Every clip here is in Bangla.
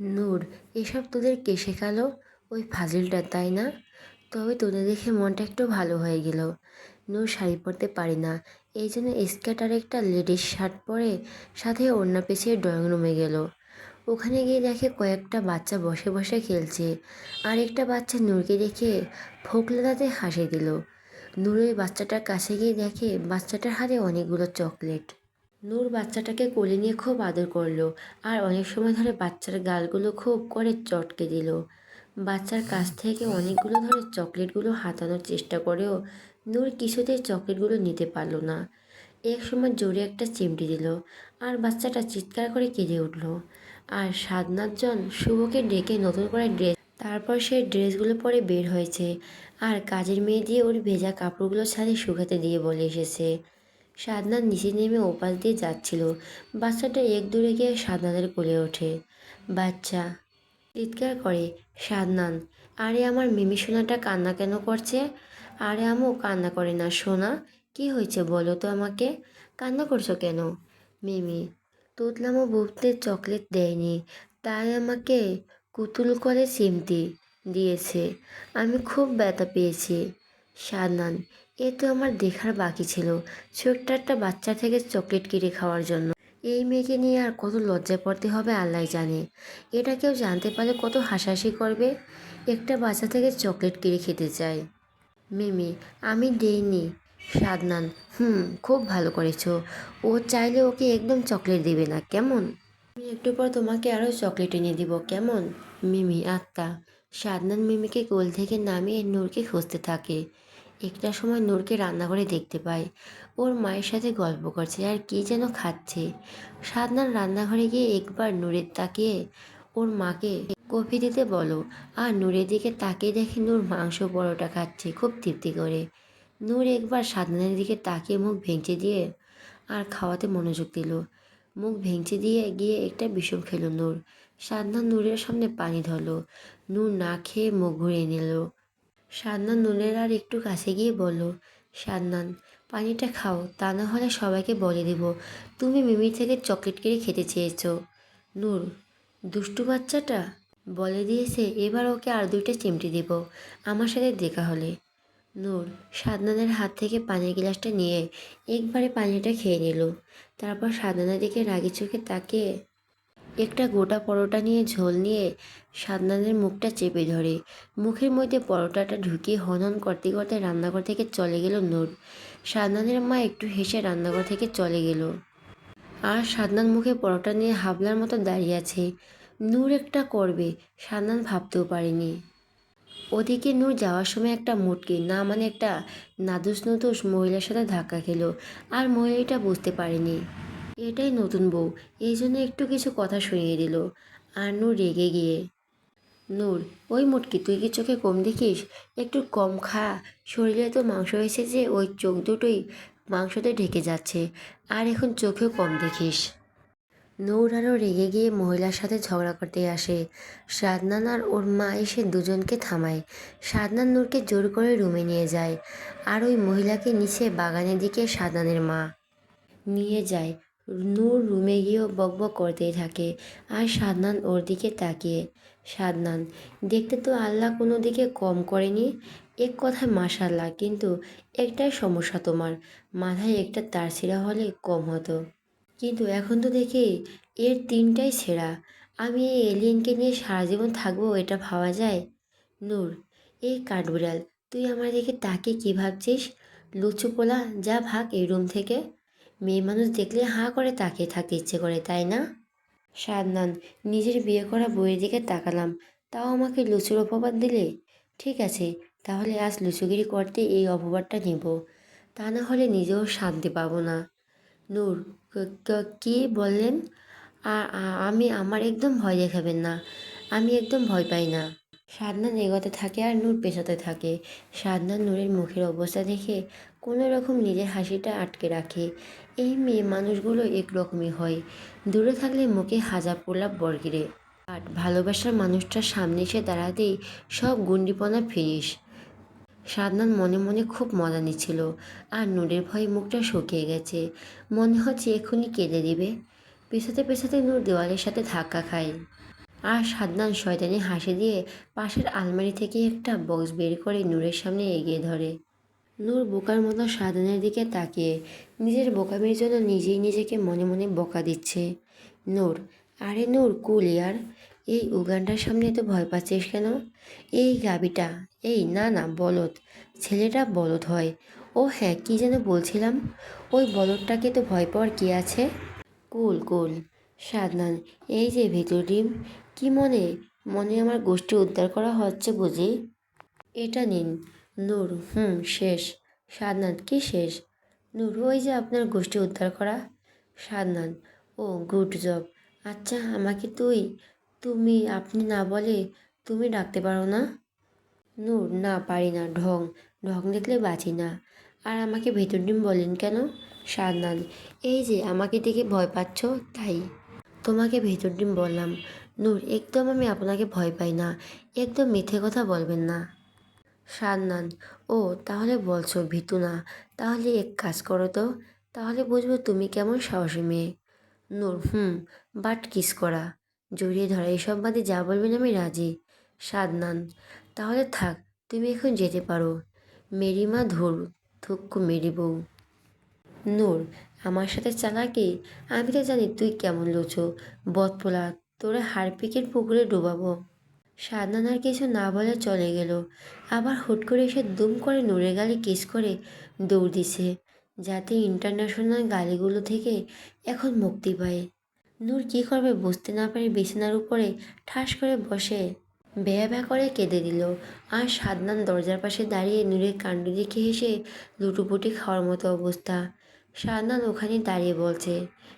নূর, এসব তোদের কে শেখালো? ওই ফাজিলটা, তাই না? তবে তোদের দেখে মনটা একটু ভালো হয়ে গেল। নূর শাড়ি পরতে পারি না। এই জন্য স্কার্ট আর একটা লেডিস শার্ট পরে সাথে ওড়না পেঁচিয়ে ড্রয়িং রুমে গেল। ওখানে গিয়ে দেখে কয়েকটা বাচ্চা বসে বসে খেলছে। আর একটা বাচ্চা নূরকে দেখে ফোকলা দাঁতে হাসি দিল। নূর ওই বাচ্চাটার কাছে গিয়ে দেখে বাচ্চাটার হাতে অনেকগুলো চকলেট। নূর বাচ্চাটাকে কোলে নিয়ে খুব আদর করল আর অনেক সময় ধরে বাচ্চার গালগুলো খুব করে চটকে দিল। বাচ্চার কাছ থেকে অনেকগুলো ধরে চকলেটগুলো হাতানোর চেষ্টা করেও নূর কিছুতেই চকলেটগুলো নিতে পারল না। এক সময় জোরে একটা চিমটি দিল আর বাচ্চাটা চিৎকার করে কেঁদে উঠল। আর সাধনাথজন শুভকে ডেকে নতুন করে ড্রেস তারপর সে ড্রেসগুলো পরে বের হয়েছে আর কাজের মেয়ে দিয়ে ওর ভেজা কাপড়গুলো ছাদে শুকাতে দিয়ে বলে এসেছে। সাদনাথ নিচে নেমে ওপাশ দিয়ে যাচ্ছিল। বাচ্চাটা এক দূরে গিয়ে সাদনাথের কোলে ওঠে। বাচ্চা, চিৎকার করে সাদনান আরে আমার মিমি সোনাটা কান্না কেন করছে? আরে আমু কান্না করে না। সোনা, কি হয়েছে বলো তো আমাকে? কান্না করছ কেন? মিমি, তুতলামো বুঝতে চকলেট দেয়নি, তাই আমাকে কুতুল করে সিমটি দিয়েছে। আমি খুব ব্যথা পেয়েছি। সাদনান এ তো আমার দেখার বাকি ছিল। ছোট্ট একটা বাচ্চা থেকে চকলেট কিনে খাওয়ার জন্য। এই মেয়েকে নিয়ে আর কত লজ্জায় পড়তে হবে আল্লাহ জানে। এটা কেউ জানতে পারলে কত হাসাহাসি করবে? একটা বাচ্চা থেকে চকলেট কিনে খেতে চায়। মিমি, আমি দেইনি। সাদনান, হুম, খুব ভালো করেছ। ও চাইলে ওকে একদম চকলেট দেবে না, কেমন? আমি একটু পর তোমাকে আরও চকলেট এনে দিব, কেমন? মিমি, আত্মা। সাদনান মিমিকে কোল থেকে নামিয়ে নূরকে খুঁজতে থাকে। একটা সময় নূরকে রান্নাঘরে দেখতে পায় ওর মায়ের সাথে গল্প করছে আর কি যেন খাচ্ছে। সাদনান রান্নাঘরে গিয়ে একবার নূরের তাকিয়ে ওর মাকে কফি দিতে বলো। আর নূরের দিকে তাকিয়ে দেখে নূর মাংস পরোটা খাচ্ছে, খুব তৃপ্তি করে। নূর একবার সাদনানের দিকে তাকিয়ে মুখ ভেঙচে দিয়ে আর খাওয়াতে মনোযোগ দিল। মুখ ভেঙচে দিয়ে গিয়ে একটা বিষম খেলো নূর। সাদনান নূরের সামনে পানি ধরলো। নূর না খেয়ে মুখ ঘুরিয়ে নিল। সাদনান নুনের আর একটু কাছে গিয়ে বলল সাদনান পানিটা খাও, তা না হলে সবাইকে বলে দেব। তুমি মিমির থেকে চকলেট কিনে খেতে চেয়েছো। নূর, দুষ্টু বাচ্চাটা? বলে দিয়েছে, এবার ওকে আর দুইটা চিমটি দেব, আমার সাথে দেখা হলে। নূর সাদনানের হাত থেকে পানির গ্লাসটা নিয়ে একবারে পানিটা খেয়ে নিল। তারপর সাদনানের দিকে রাগি চোখে তাকিয়ে একটা গোটা পরোটা নিয়ে ঝোল নিয়ে সাদনানের মুখটা চেপে ধরে। মুখের মধ্যে পরোটাটা ঢুকিয়ে হনন করতে করতে রান্নাঘর থেকে চলে গেল নূর। সাদনানের মা একটু হেসে রান্নাঘর থেকে চলে গেল। আর সাদনান মুখে পরোটা নিয়ে হাবলার মতো দাঁড়িয়ে আছে। নূর একটা করবে, সাদনান ভাবতেও পারেনি। ওদিকে নূর যাওয়ার সময় একটা মুটকি, না মানে একটা নাদুস নুদুস মহিলার সাথে ধাক্কা খেলো। আর মহিলাটা বুঝতে পারেনি। এটাই নতুন বউ। এই জন্য একটু কিছু কথা শুনিয়ে দিল। আর নূর রেগে গিয়ে, নূর, ওই মুটকি, তুই কি চোখে কম দেখিস? একটু কম খা। শরীরে তো মাংস হয়েছে যে ওই চোখ দুটোই মাংসতে ঢেকে যাচ্ছে। আর এখন চোখেও কম দেখিস। নূর আরও রেগে গিয়ে মহিলার সাথে ঝগড়া করতে আসে। সাদনান আর ওর মা এসে দুজনকে থামায়। সাদনান নূরকে জোর করে রুমে নিয়ে যায়। আর ওই মহিলাকে নিচে বাগানের দিকে সাদনানের মা নিয়ে যায়। নূর রুমে গিয়েও বকবক করতেই থাকে। আর সাদনান ওর দিকে তাকিয়ে। সাদনান, দেখতে তো আল্লাহ কোনো দিকে কম করেনি। এক কথায় মাশাল্লাহ কিন্তু একটাই সমস্যা তোমার। মাথায় একটা তার ছিঁড়া হলে কম হতো। কিন্তু এখন তো দেখি এর তিনটাই ছেঁড়া। আমি এই এলিয়েনকে নিয়ে সারা জীবন থাকব এটা ভাবা যায়? নূর, এই কাঠবিড়াল, তুই আমার দিকে তাকে কী ভাবছিস? লুচু পোলা যা ভাগ এই রুম থেকে। মেয়ে মানুষ দেখলে হাঁ করে তাকিয়ে থাকতে ইচ্ছে করে, তাই না? সাদনান নিজের বিয়ে করা বইয়ের দিকে তাকালাম। তাও আমাকে লুচুর অপবাদ দিলে? ঠিক আছে, তাহলে আজ লুচুগিরি করতে এই অপবাদটা নিব। তা না হলে নিজেও শান্তি পাবো না। নূর, ক- বললেন? আমি আমার একদম ভয় দেখাবেন না। আমি একদম ভয় পাই না। সাদনান এগোতে থাকে আর নূর পেছাতে থাকে। সাদনান নূরের মুখের অবস্থা দেখে কোনো রকম নিজের হাসিটা আটকে রাখে। এই মেয়ে মানুষগুলো একরকমই হয়। দূরে থাকলে মুখে হাজার প্রলাপ বর্গিরে। আর ভালোবাসার মানুষটার সামনে এসে দাঁড়াতেই সব গুন্ডিপনা ফিরিস। সাদনান মনে মনে খুব মজা নিচ্ছিল। আর নূরের ভয়ে মুখটা শুকিয়ে গেছে। মনে হচ্ছে এক্ষুনি কেঁদে দিবে। পেছাতে পেছাতে নূর দেওয়ালের সাথে ধাক্কা খায়। আর সাদনান শয়তানি হাসি দিয়ে পাশের আলমারি থেকে একটা বক্স বের করে নূরের সামনে এগিয়ে ধরে। নূর বোকার মতো সাদনের দিকে তাকিয়ে, নিজের বোকামির জন্য নিজেই নিজেকে মনে মনে বকা দিচ্ছে। নূর, আরে নূর, কুল ইয়ার, এই উগানটার সামনে তো ভয় পাচ্ছিস কেন? এই গাবিটা, এই, না না, বলদ, ছেলেটা বলদ হয়। ও হ্যাঁ কী যেন বলছিলাম? ওই বলদটাকে তো ভয় পাওয়ার কী আছে? কুল কুল সাদনান এই যে ভিতর ডিম কি মনে? মনে আমার গোষ্ঠী উদ্ধার করা হচ্ছে বুঝি? এটা নিন। নূর, হুম, শেষ। সাদনান কি শেষ? নূর, ওই যে আপনার গোষ্ঠী উদ্ধার করা? সাদনান ও, গুড জব। আচ্ছা আমাকে তুই, তুমি, আপনি না বলে তুমি ডাকতে পারো না? নূর, না, পারি না, ঢং। ঢং দেখলে বাঁচি না। আর আমাকে ভেতর ডিম বলেন কেন? সাদনান এই যে, আমাকে দেখে ভয় পাচ্ছ, তাই। তোমাকে ভেতর ডিম বললাম। নূর, একদম আমি আপনাকে ভয় পাই না। একদম মিথ্যে কথা বলবেন না। সান্নান, ও, তাহলে বলছো ভিতু না তাহলে এক কাজ করো তো। তাহলে বুঝব তুমি কেমন সাহসী মেয়ে। নূর, হুম, বাট কিস করা। জড়িয়ে ধরা, এসব বাদে যা বলবেন আমি রাজি। সাদনান তাহলে থাক, তুমি এখন যেতে পারো। মেরি মা ধুর থুক্কু মেরি বউ। নূর, আমার সাথে চালাকি? আমি তো জানি তুই কেমন লোচো বদপোলা তোরা হারপিকের পুকুরে ডুবাবো। সাদনান আর কিছু না বলে চলে গেল। আবার হুট করে এসে দুম করে নূরের গালে কিস করে দৌড় দিছে, যাতে ইন্টারন্যাশনাল গালিগুলো থেকে এখন মুক্তি পায়। নূর কী করবে বুঝতে না পারে বিছানার উপরে ঠাস করে বসে বেয়া বেয়া করে কেঁদে দিল। আর সাদনান দরজার পাশে দাঁড়িয়ে নূরের কাণ্ড দেখে হেসে লুটুপুটি খাওয়ার মতো অবস্থা। সাদনান ওখানে দাঁড়িয়ে বলছে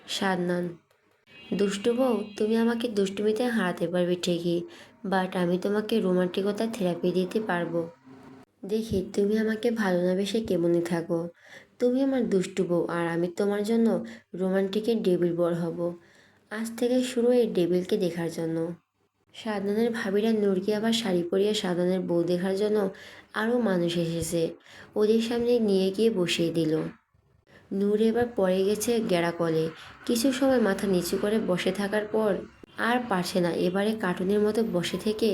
সাদনান দুষ্টু বউ, তুমি আমাকে দুষ্টুমিতে হারাতে পারবে ঠিকই বাট আমি তোমাকে রোমান্টিকতার থেরাপি দিতে পারব। দেখি, তুমি আমাকে ভালো না বেশে কেমনই থাকো? তুমি আমার দুষ্টু বউ, আর আমি তোমার জন্য রোমান্টিকের ডেবিল বর হব। আজ থেকে শুরু এই ডেবিলকে দেখার জন্য। সাদনানের ভাবিরা নূরকে আবার শাড়ি পরিয়ে সাদনের বউ দেখার জন্য আরও মানুষ এসেছে। ওদের সামনে নিয়ে গিয়ে বসিয়ে দিল। নূর এবার পড়ে গেছে গেড়াকলে। কিছু সময় মাথা নিচু করে বসে থাকার পর আর পারছে না এবারে কার্টুনের মতো বসে থেকে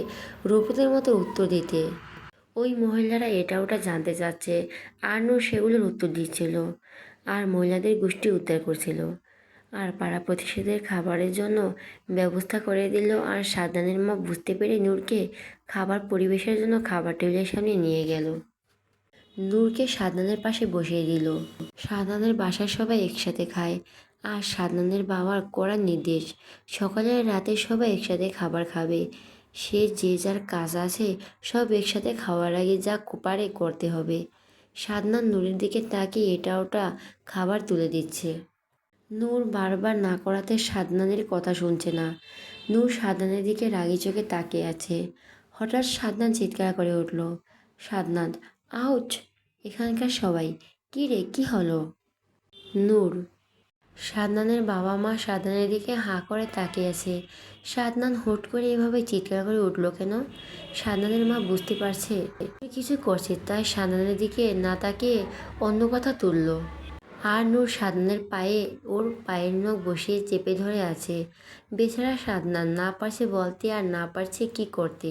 রূপতের মতো উত্তর দিতে। ওই মহিলারা এটা ওটা জানতে চাচ্ছে। আর নূর সেগুলোর উত্তর দিচ্ছিল। আর মহিলাদের গোষ্ঠী উদ্ধার করছিল। আর পাড়া প্রতিষেধের খাবারের জন্য ব্যবস্থা করে দিল আর সাদানের মা বুঝতে পেরে নূরকে খাবার পরিবেশের জন্য খাবার টেবিলের সামনে নিয়ে গেল। নূরকে সাদনানের পাশে বসিয়ে দিল। সাদনানের বাসার সবাই একসাথে খায় আর সাদনানের বাবার কড়া নির্দেশ, সকালে রাতে সবাই একসাথে খাবার খাবে। সে যে যার কাজ আছে, সব একসাথে খাওয়ার আগে যা পারে করতে হবে। সাদনান নূরের দিকে তাকিয়ে এটা ওটা খাবার তুলে দিচ্ছে। নূর বারবার না করাতে সাদনানের কথা শুনছে না। নূর সাদনানের দিকে রাগি চোখে তাকিয়ে আছে। হঠাৎ সাদনান চিৎকার করে উঠল সাদনাথ আউচ! এখানকার সবাই। কী রে, কী হলো? নূর, সাদনানের বাবা মা সাদনানের দিকে হাঁ করে তাকিয়ে আছে। সাদনান হুট করে এভাবে চিৎকার করে উঠল কেন? সাদনানের মা বুঝতে পারছে কিছু করছে, তাই সাদনানের দিকে না তাকিয়ে অন্য কথা তুলল। আর নূর সাদনানের পায়ে, ওর পায়ের নখ বসিয়ে চেপে ধরে আছে। বেচারা সাদনান না পারছে বলতে আর না পারছে কি করতে।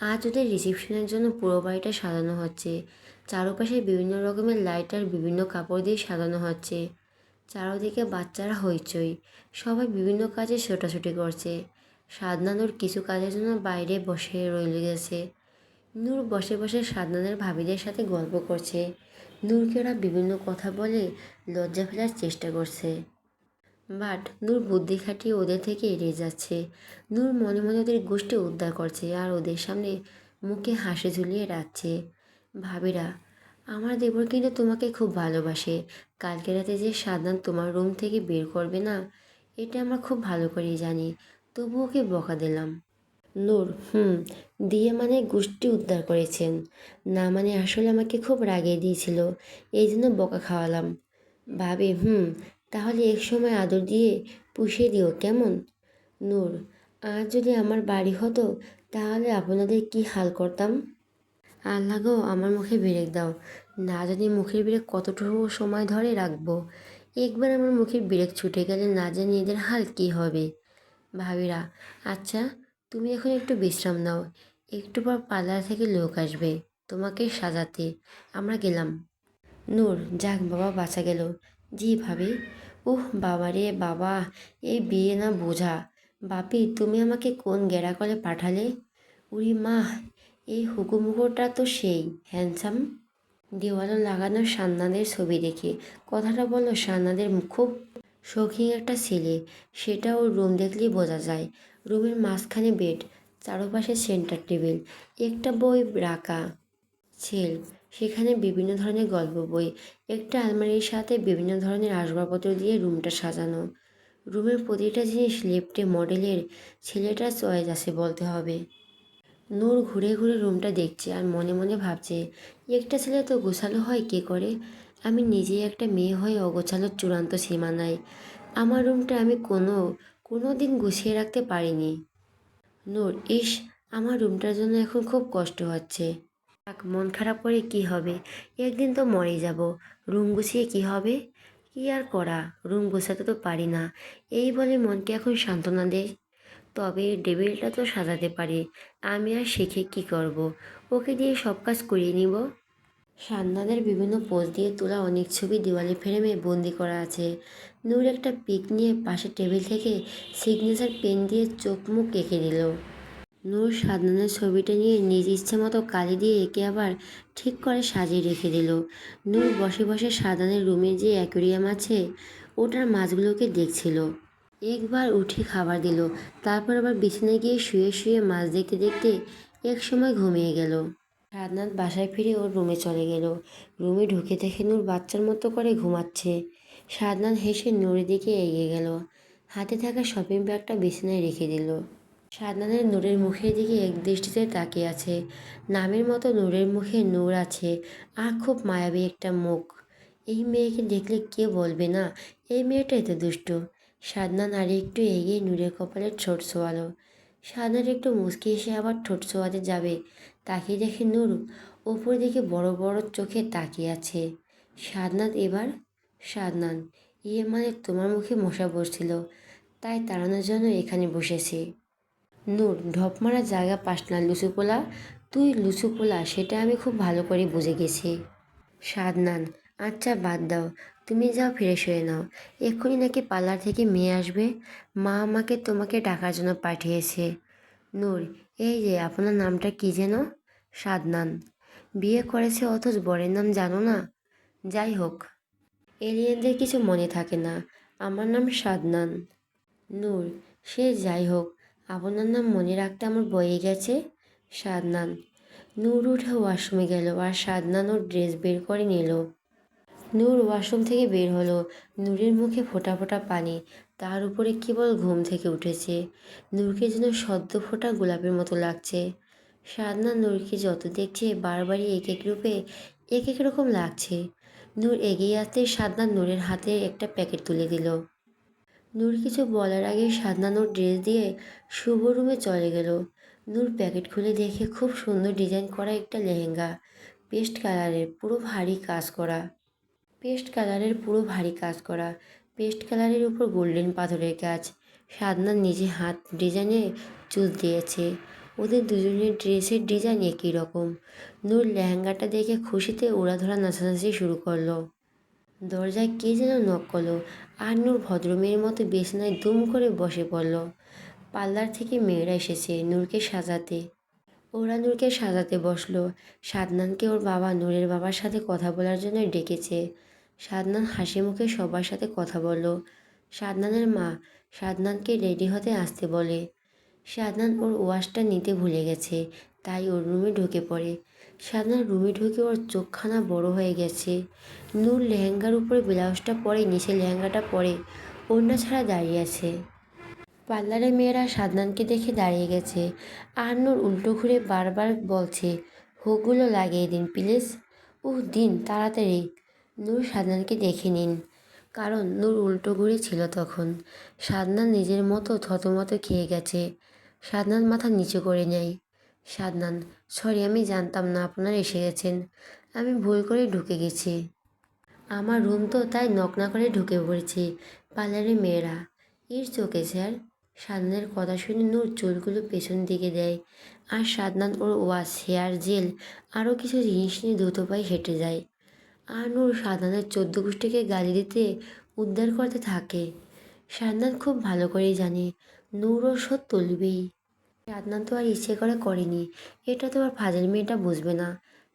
আজ ওদের রিসেপশনের জন্য পুরো বাড়িটা সাজানো হচ্ছে। চারপাশে বিভিন্ন রকমের লাইট আর বিভিন্ন কাপড় দিয়ে সাজানো হচ্ছে। চারদিকে বাচ্চারা হইচই। সবাই বিভিন্ন কাজে ছোটাছুটি করছে। সাদনানুর কিছু কাজের জন্য বাইরে বসে রইল গেছে। নূর বসে বসে সাদনানের ভাবিদের সাথে গল্প করছে। নূরকে ওরা বিভিন্ন কথা বলে লজ্জা ফেলার চেষ্টা করছে। বাট নূর বুদ্ধি খাটিয়ে ওদের থেকে এড়িয়ে যাচ্ছে। নূর মনে মনে ওদের গোষ্ঠী উদ্ধার করছে আর ওদের সামনে মুখে হাসি ঝুলিয়ে রাখছে। ভাবিরা, আমার দেবর কিন্তু তোমাকে খুব ভালোবাসে। কালকে রাতে যে সাদনান তোমার রুম থেকে বের করবে না, এটা আমরা খুব ভালো করেই জানি। তবু ওকে বকা দিলাম। নূর, হুম, দিয়ে মানে গোষ্ঠী উদ্ধার করেছেন। না মানে আসলে আমাকে খুব রাগিয়ে দিয়েছিল, এই জন্য বকা খাওয়ালাম। ভাবে, হুম, তাহলে এক সময় আদর দিয়ে পুষিয়ে দিও, কেমন? নূর আর যদি আমার বাড়ি হতো, তাহলে আপনাদের কি হাল করতাম? আল্লাহ গো আমার মুখে ব্রেক দাও। না জানি মুখের ব্রেক কতটুকু সময় ধরে রাখব। একবার আমার মুখের ব্রেক ছুটে গেলে না জানি এদের হাল কী হবে। ভাবিরা আচ্ছা তুমি এখন একটু বিশ্রাম নাও। একটু পর পার্লার থেকে লোক আসবে, তোমাকে সাজাতে। আমরা গেলাম। নূর, যাক বাবা, বাঁচা গেল। জি ভাবি। উহ, বাবা রে বাবা, এই বিয়ে না বোঝা। বাপি, তুমি আমাকে কোন গেরাকলে পাঠালে? উরি মা এই হুকুমুকুটা তো সেই হ্যান্ডসাম দেওয়ালে লাগানো সান্নাদের ছবি দেখে, কথাটা বলল সান্নাদের খুব শৌখিন একটা ছেলে। সেটা ওর রুম দেখলেই বোঝা যায়। রুমের মাঝখানে বেড চারপাশে সেন্টার টেবিল একটা বই রাখা ছেল। সেখানে বিভিন্ন ধরনের গল্প বই, একটা আলমারির সাথে বিভিন্ন ধরনের আসবাবপত্র দিয়ে রুমটা সাজানো। রুমের প্রতিটা জিনিস লেফটে মডেলের ছেলেটা চয়েস আছে বলতে হবে। নূর ঘুরে ঘুরে রুমটা দেখছে আর মনে মনে ভাবছে একটা ছেলে তো গোছালো হয় কে করে? আমি নিজেই একটা মেয়ে হয়ে অগোছালোর চূড়ান্ত সীমানায়। আমার রুমটা আমি কোনো কোনো দিন গুছিয়ে রাখতে পারিনি। নূর, ইস, আমার রুমটার জন্য এখন খুব কষ্ট হচ্ছে। থাক, মন খারাপ করে কি হবে? একদিন তো মরে যাব। রুম গুছিয়ে কি হবে? কি আর করা? রুম গোছাতে তো পারি না। এই বলে মনকে এখন সান্ত্বনা দেয়। তবে ডেবিলটা তো সাজাতে পারি, আমি আর শিখে কি করব। ওকে দিয়ে সব কাজ করিয়ে নিব। সান্নাদের বিভিন্ন পোজ দিয়ে তোলা অনেক ছবি দেওয়ালে ফ্রেমে বন্দি করা আছে। নূর একটা পিক নিয়ে পাশে টেবিল থেকে সিগনেচার পেন দিয়ে চোখ মুখ এঁকে দিল নূর সাদনানের ছবিটা নিয়ে নিজ ইচ্ছে মতো কালি দিয়ে এঁকে আবার ঠিক করে সাজিয়ে রেখে দিল। নূর বসে বসে সাদানের রুমে যে অ্যাকোরিয়াম আছে, ওটার মাছগুলোকে দেখছিল। একবার উঠে খাবার দিল। তারপর আবার বিছানায় গিয়ে শুয়ে শুয়ে মাছ দেখতে দেখতে এক সময় ঘুমিয়ে গেল। সাদনাথ বাসায় ফিরে ওর রুমে চলে গেল। রুমে ঢুকে দেখে নূর বাচ্চার মতো করে ঘুমাচ্ছে। সাদনাথ হেসে নূরের দিকে এগিয়ে গেল। হাতে থাকা শপিং ব্যাগটা বিছানায় রেখে দিল। সাদনাথের নূরের মুখের দিকে এক দৃষ্টিতে তাকিয়ে আছে। নামের মতো নূরের মুখে নূর আছে। আর খুব মায়াবী একটা মুখ। এই মেয়েকে দেখলে কে বলবে না? এই মেয়েটা এত দুষ্ট। সাদনাথ আর একটু এগিয়ে নূরের কপালে ঠোঁট ছোয়ালো সাদনাথ একটু মুচকি এসে আবার ঠোঁট ছোয়াতে যাবে, তাকিয়ে দেখে নূর ওপর দিকে বড় বড় চোখে তাকিয়ে আছে। সাদনাথ এবার সাদনান ইয়ে মানে তোমার মুখে মশা বসছিল, তাই তাড়ানোর জন্য এখানে বসেছি। নূর, ঢপ মারা জায়গা পাস না লুচুপোলা তুই লুচুপোলা সেটা আমি খুব ভালো করে বুঝে গেছি। সাদনান আচ্ছা বাদ দাও। তুমি যাও, ফ্রেশ হয়ে নাও। এক্ষুনি নাকি পার্লার থেকে মেয়ে আসবে। মা আমাকে তোমাকে টাকার জন্য পাঠিয়েছে। নূর, এই যে আপনার নামটা কী যেন? সাদনান। বিয়ে করেছে অথচ বরের নাম জানো না? যাই হোক, এলিয়েনদের কিছু মনে থাকে না। আমার নাম সাদনান। নূর, সে যাই হোক, আপনার নাম মনে রাখতে আমার বয়ে গেছে? সাদনান। নূর উঠে ওয়াশরুমে গেল আর সাদনান ওর ড্রেস বের করে নিল। নূর ওয়াশরুম থেকে বের হলো। নূরের মুখে ফোঁটা ফোঁটা পানি। তার উপরে কেবল ঘুম থেকে উঠেছে। নূরকে যেন সদ্য ফোটা গোলাপের মতো লাগছে। সাদনা নূরকে যত দেখছে, বারবারই এক এক রূপে এক এক রকম লাগছে। নূর এগিয়ে আসতে সাদনা নূরের হাতে একটা প্যাকেট তুলে দিল। নূর কিছু বলার আগে সাদনা নূর ড্রেস দিয়ে শুভ রুমে চলে গেল। নূর প্যাকেট খুলে দেখে খুব সুন্দর ডিজাইন করা একটা লেহেঙ্গা, পেস্ট কালারের, পুরো ভারী কাজ করা। পেস্ট কালারের পুরো ভারী কাজ করা। পেস্ট কালারের উপর গোল্ডেন পাথরের কাজ সাদনার নিজে হাত ডিজাইনে চুল দিয়েছে। ওদের দুজনের ড্রেসের ডিজাইন একই রকম। নূর লেহেঙ্গাটা দেখে খুশিতে ওড়াধরা নাচানাচি শুরু করল। দরজায় কে যেন নক করল। আর নূর ভদ্রমেয়ের মতো বিছানায় দুম করে বসে পড়ল। পার্লার থেকে মেয়েরা এসেছে নূরকে সাজাতে। ওরা নূরকে সাজাতে বসল। সাদনানকে ওর বাবা নূরের বাবার সাথে কথা বলার জন্য ডেকেছে। সাদনান হাসি মুখে সবার সাথে কথা বলল। সাদনানের মা সাদনানকে রেডি হতে আসতে বলে। সাদনান ওর ওয়াশটা নিতে ভুলে গেছে, তাই ওর রুমে ঢুকে পড়ে। সাদনান রুমে ঢুকে ওর চোখখানা বড় হয়ে গেছে। নূর লেহেঙ্গার উপরে ব্লাউজটা পরে নিচে লেহেঙ্গাটা পরে অন্য ছাড়া দাঁড়িয়ে আছে। পার্লারের মেয়েরা সাদনানকে দেখে দাঁড়িয়ে গেছে। আর নূর উল্টো ঘুরে বারবার বলছে হুকগুলো লাগিয়ে দিন, প্লিজ? উহ, দিন, তাড়াতাড়ি। নূর সাদনানকে দেখে নিন। কারণ নূর উল্টো ঘুরে ছিল তখন। সাদনান নিজের মতো থতমতো খেয়ে গেছে। সাদনান মাথা নিচু করে নেয়। সাদনান, সরি, আমি জানতাম না আপনারা এসে গেছেন। আমি ভুল করে ঢুকে গেছি। আমার রুম তো তাই নক না করে ঢুকে পড়েছি পার্লারের মেয়েরা। ইর চোখে, স্যার? সাদনানের কথা শুনে নূর চুলগুলো পেছন দিকে দেয় আর সাদনান ওর ওয়াশ, হেয়ার, জেল, আরও কিছু জিনিস নিয়ে দ্রুত পায়ে হেঁটে যায়। আর নূর সাদনানের চোদ্দ গোষ্ঠীকে গালি দিতে উদ্ধার করতে থাকে। সাদনান খুব ভালো করেই জানে, নূর ও শোধ তুলবেই সাদনান তো আর ইচ্ছে করে করেনি, এটা তো আর ফাজল মেয়েটা বুঝবে না।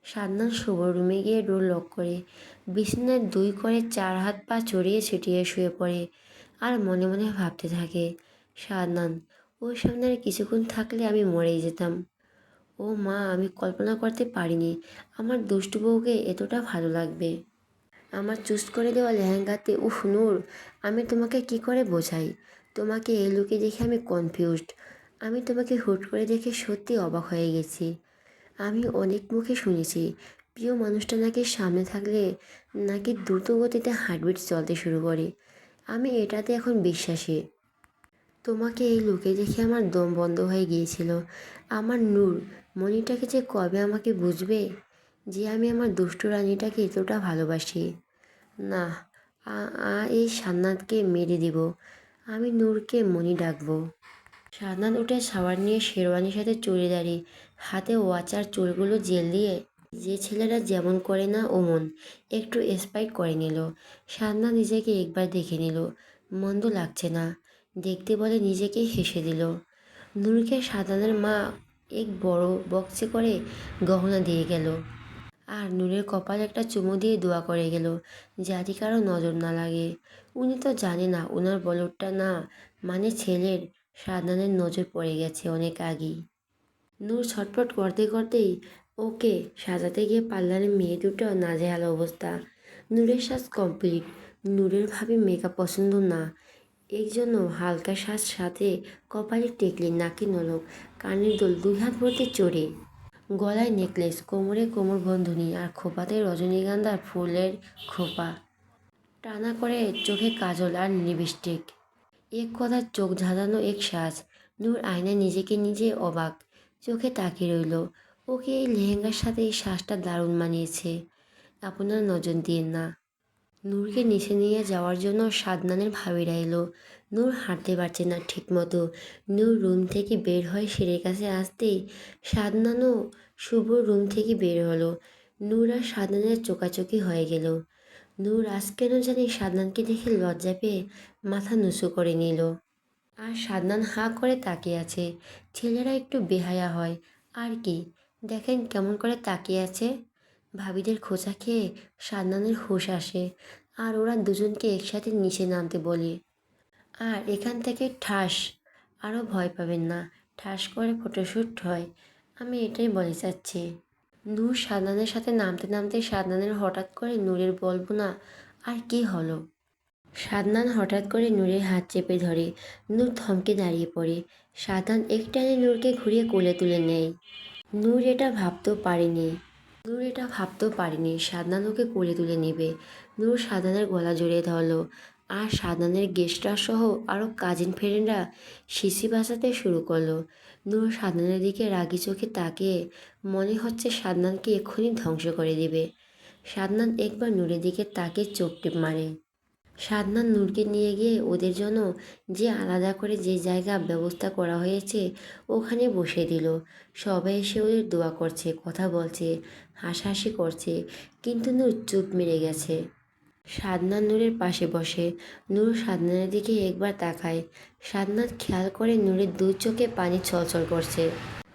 সাদনান শুভর রুমে গিয়ে ডোর লক করে, বিছানায় দুই করে চার হাত পা চড়িয়ে ছিটিয়ে শুয়ে পড়ে আর মনে মনে ভাবতে থাকে সাদনান ওর সামনে আর কিছুক্ষণ থাকলে আমি মরেই যেতাম। ও মা, আমি কল্পনা করতে পারিনি। আমার দুষ্টু বউকে এতটা ভালো লাগবে। আমার চুজ করে দেওয়া লেহেঙ্গাতে, উফ, নূর, আমি তোমাকে কি করে বোঝাই? তোমাকে এই লুকে দেখে আমি কনফিউজড আমি তোমাকে হুট করে দেখে সত্যি অবাক হয়ে গেছি। আমি অনেক মুখে শুনেছি, প্রিয় মানুষটা নাকি সামনে থাকলে নাকি দ্রুত গতিতে হার্টবিট চলতে শুরু করে। আমি এটাতে এখন বিশ্বাসী। তোমাকে এই লুকে দেখে আমার দম বন্ধ হয়ে গিয়েছিল। আমার নূর, মণিটাকে যে কবে আমাকে বুঝবে? যে আমি আমার দুষ্টু রানীটাকে এতটা ভালোবাসি। না এই সান্নাতকে মেরে দিব। আমি নূরকে মণি ডাকবো। সান্নাত উঠে শাওয়ার নিয়ে শেরওয়ানির সাথে দাঁড়িয়ে হাতে ওয়াচার চুলগুলো জেল দিয়ে, যে ছেলেরা যেমন করে না ওমন, একটু স্পাইট করে নিল। সান্না নিজেকে একবার দেখে নিল। মন্দ লাগছে না। দেখতে বলে নিজেকে হেসে দিল। নূরকে সাদানের মা এক বড় বক্সে করে গহনা দিয়ে গেল আর নূরের কপালে একটা চুমু দিয়ে দোয়া করে গেল যাতে কারও নজর না লাগে। উনি তো জানে না ওনার বলরটা না মানে ছেলের সাদানের নজর পড়ে গেছে অনেক আগেই। নূর ছটফট করতে করতেই ওকে সাজাতে গিয়ে পার্লারের মেয়ে দুটো নাজেহাল অবস্থা। নূরের সাজ কমপ্লিট নূরের ভাবে মেকআপ পছন্দ না। এই জন্য হালকা সাজ সাথে কপালে টেকলি নাকি নলক, কানের দোল দুই হাত ভর্তি চড়ে। গলায় নেকলেস, কোমরে কোমর বন্ধনী আর খোপাতে রজনীগন্ধার ফুলের খোপা। টানা করে চোখে কাজল আর লিপস্টিক এক কথা চোখ ধাঁধানো এক সাজ, নূর আয়নায় নিজেকে নিজে অবাক। চোখে তাকিয়ে রইল, ওকে এই লেহেঙ্গার সাথে এই শ্বাসটা দারুণ মানিয়েছে। আপনার নজর দিয়ে না। নূরকে নিচে নিয়ে যাওয়ার জন্য সাদনানের ভাবিরা এলো। নূর হাঁটতে পারছে না ঠিকমতো। নূর রুম থেকে বের হয় সেরের কাছে আসতেই সাদনানও শুভ রুম থেকে বের হলো। নূর আর সাদনানের চোকাচোকি হয়ে গেল। নূর আজ কেন জানি সাদনানকে দেখে লজ্জা পেয়ে মাথা নুসু করে নিল। আর সাদনান হাঁ করে তাকিয়ে আছে। ছেলেরা একটু বেহায়া হয়। আর কি? দেখেন কেমন করে তাকিয়ে আছে। ভাবিদের খোঁচা খেয়ে সাদনানের হুঁশ আসে আর ওরা দুজনকে একসাথে নিচে নামতে বলে। আর এখান থেকে ঠাস, আরও ভয় পাবেন না, ঠাস করে ফটোশ্যুট হয়, আমি এটাই বলে চাচ্ছি নূর সাদনানের সাথে নামতে নামতে সাদনানের হঠাৎ করে নূরের বলব না, আর কি হলো? সাদনান হঠাৎ করে নূরের হাত চেপে ধরে, নূর থমকে দাঁড়িয়ে পড়ে। সাদনান একটানে নূরকে ঘুরিয়ে কোলে তুলে নেয়। নূর এটা ভাবতেও পারেনি। নূর এটা ভাবতেও পারেনি। সাদনান ওকে কোলে তুলে নেবে। নূর সাদনানের গলা জড়িয়ে ধরলো। আর সাদনানের গেস্টরা সহ আরও কাজিন ফ্রেন্ডরা শিশি বাঁচাতে শুরু করল। নূর সাদনানের দিকে রাগি চোখে তাকিয়ে মনে হচ্ছে সাদনানকে এক্ষুনি ধ্বংস করে দিবে। সাদনান একবার নূরের দিকে তাকে চোখ টিপ মারে। সাদনান নূরকে নিয়ে গিয়ে ওদের জন্য যে আলাদা করে যে জায়গা ব্যবস্থা করা হয়েছে, ওখানে বসে দিল। সবাই এসে ওদের দোয়া করছে, কথা বলছে। হাসাহাসি করছে, কিন্তু নূর চুপ মেরে গেছে। সাদনান নূরের পাশে বসে। নূর সাদনানের দিকে একবার তাকায়। সাদনাথ খেয়াল করে নূরের দু চোখে পানি ছলছল করছে।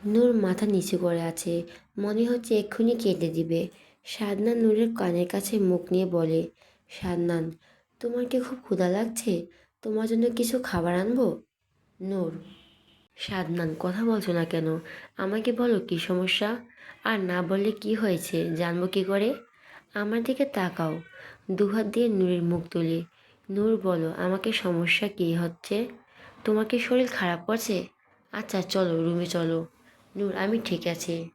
নূর মাথা নিচু করে আছে। মনে হচ্ছে এক্ষুনি কেটে দিবে। সাদনান নূরের কানের কাছে মুখ নিয়ে বলে সাদনান তোমার কি খুব ক্ষুধা লাগছে? তোমার জন্য কিছু খাবার আনব? নূর সাদনান কথা বলছো না কেন? আমাকে বলো কি সমস্যা? আর না বললে কি হয়েছে? জানব কি করে? আমার দিকে তাকাও। দুহাত দিয়ে নূরের মুখ তুলি। নূর, বলো, আমাকে সমস্যা কী হচ্ছে? তোমাকে শরীর খারাপ করছে? আচ্ছা চলো, রুমে চলো। নূর, আমি ঠিক আছে।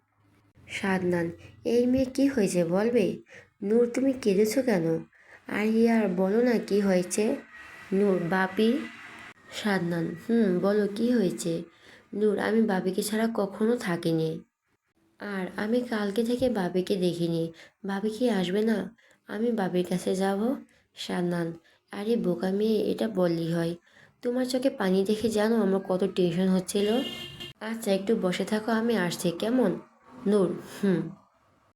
সাদনান এই মেয়ে কি হয়েছে বলবে? নূর, তুমি কেঁদেছো কেন? আর ইয়ার বলো না কি হয়েছে? নূর, বাপি? সাদনান হুম, বলো কি হয়েছে? নূর, আমি বাবিকে ছাড়া কখনো থাকিনি। আর আমি কালকে থেকে বাবিকে দেখিনি। বাবি কি আসবে না? আমি বাবির কাছে যাব? সান্নান আরে বোকা মেয়ে, এটা বললি হয়। তোমার চোখে পানি দেখে জানো আমার কত টেনশন হচ্ছিল? আচ্ছা একটু বসে থাকো, আমি আসছি। কেমন? নূর, হুম।